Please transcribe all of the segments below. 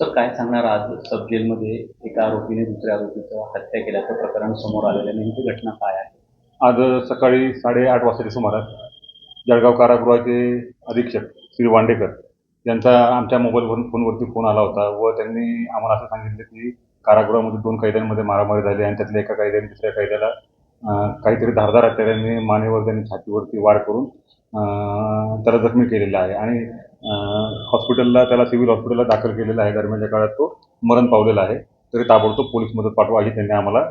तर काय सांगणार आज सब जेलमध्ये एका आरोपीने दुसऱ्या आरोपीचं हत्या केल्याचं प्रकरण समोर आलेलं आहे. नेमकी घटना काय आहे? आज सकाळी साडेआठ वाजताच्या सुमारास जळगाव कारागृहाचे अधीक्षक श्री वांडेकर यांचा आमच्या मोबाईलवरून फोनवरती फोन आला होता व त्यांनी आम्हाला असं सांगितलं की कारागृहामध्ये दोन कैद्यांमध्ये मारामारी झाली आणि त्यातल्या एका कैद्याने दुसऱ्या कैद्याला काहीतरी धारदार हत्याराने मानेवर त्यांनी छातीवरती वार करून त्याला जखमी केलेला आहे. आणि हॉस्पिटलला त्याला सिव्हिल हॉस्पिटलला दाखल केलेला आहे दरम्यानच्या काळात तो मरण पावलेला आहे. तरी ताबडतोब पोलीस मदत पाठवा ही त्यांनी आम्हाला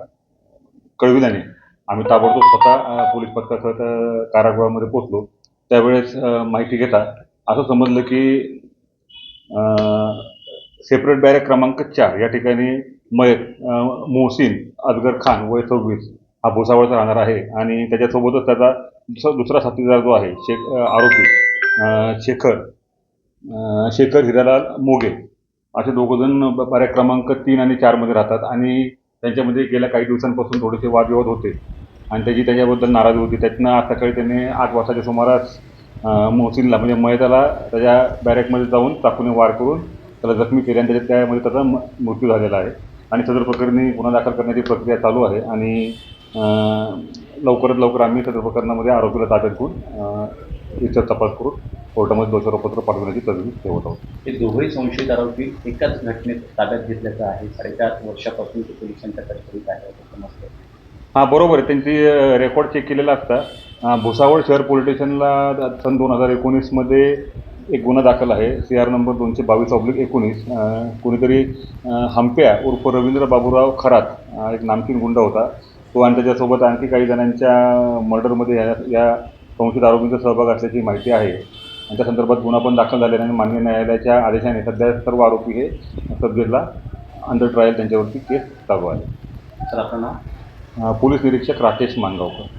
कळविल्याने आम्ही ताबडतोब स्वतः पोलीस पथकासह कारागृहामध्ये पोहोचलो. त्यावेळेस माहिती घेता असं समजलं की सेपरेट बॅरेक क्रमांक चार या ठिकाणी मयत मोहसिन अजगर खान वय सव्वीस हा भुसावळचा राहणार आहे. आणि त्याच्यासोबतच त्याचा दुसरा दुसरा साथीदार जो आहे शेख आरोपी शेखर शेखर हिरालाल मोगे. असे दोघंजण ब- क्रमांक तीन आणि चारमध्ये राहतात आणि त्यांच्यामध्ये गेल्या काही दिवसांपासून थोडेसे वादविवाद होते. आणि त्याची त्याच्याबद्दल नाराजी होती. त्यातनं आज सकाळी त्यांनी आठ वाजताच्या सुमारास मोहसिनला म्हणजे मयताला त्याच्या बॅरेकमध्ये जाऊन चाकूने वार करून त्याला जखमी केली आणि त्याच्या त्यामध्ये त्याचा म- मृत्यू झालेला आहे. आणि सदर प्रकरणी गुन्हा दाखल करण्याची प्रक्रिया चालू आहे आणि लवकरात लवकर आम्ही सदर प्रकरणामध्ये आरोपीला ताब्यात घेऊन इतर तपास करून कोर्टामध्ये दोषारोपत्र पाठवण्याची तजवीज ठेवत आहोत. हे दोघंही संशयित आरोपी एकाच घटनेत ताब्यात घेतल्याचं आहे. साडेचार वर्षापासून ते पोलिसांच्या कस्टडीत आहे. समजतं. हां बरोबर आहे. त्यांची रेकॉर्ड चेक केलेला असता. भुसावळ शहर पोलीस स्टेशनला सन दोन हजार एकोणीसमध्ये एक गुन्हा दाखल आहे. सी आर नंबर दोनशे बावीस ऑब्लिक एकोणीस. कोणीतरी हंप्या उर्फ रवींद्र बाबूराव खरात एक नामकीन गुंड होता. तो आणि त्याच्यासोबत आणखी काही जणांच्या मर्डरमध्ये या या संशयित आरोपींचा सहभाग असल्याची माहिती आहे. आणि त्या संदर्भात गुन्हा पण दाखल झालेला आहे आणि मान्य न्यायालयाच्या आदेशाने सध्या सर्व आरोपी हे सब्जेक्टला अंडर ट्रायल त्यांच्यावरती केस चालू आहे. नाव? अ, पोलीस निरीक्षक राकेश मानगावकर.